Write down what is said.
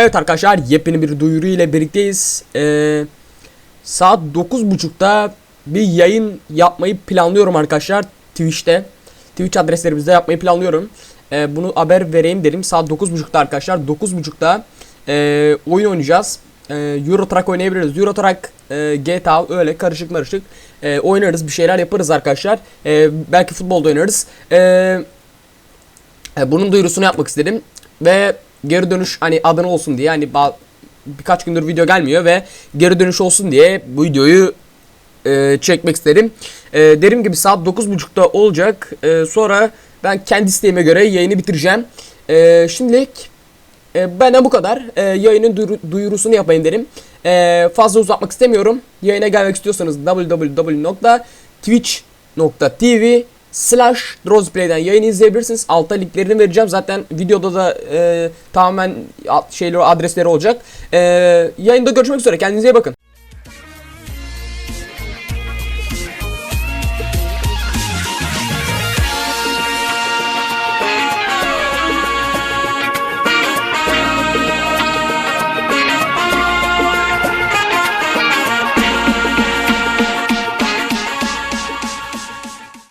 Evet arkadaşlar yepyeni bir duyuru ile birlikteyiz. Ee, saat 9.30'da bir yayın yapmayı planlıyorum arkadaşlar Twitch'te. Twitch adreslerimizde yapmayı planlıyorum. Ee, bunu haber vereyim dedim. Saat 9.30'da arkadaşlar. 9.30'da e, oyun oynayacağız. E, Euro Truck oynayabiliriz. Euro Truck, e, GTA öyle karışık karışık e, oynarız. Bir şeyler yaparız arkadaşlar. E, belki futbolda oynarız. Eee e, bunun duyurusunu yapmak istedim ve geri dönüş hani adını olsun diye hani birkaç gündür video gelmiyor ve geri dönüş olsun diye bu videoyu e, çekmek istedim. E, dediğim gibi saat 9.30'da olacak. E, sonra ben kendi isteğime göre yayını bitireceğim. E, şimdilik e, benden bu kadar. E, yayının duyuru- duyurusunu yapayım derim. E, fazla uzatmak istemiyorum. Yayına gelmek istiyorsanız www.twitch.tv slash Drozplay'den yayını izleyebilirsiniz. Altta linklerini vereceğim. Zaten videoda da e, tamamen şeyleri adresleri olacak. E, yayında görüşmek üzere. Kendinize iyi bakın.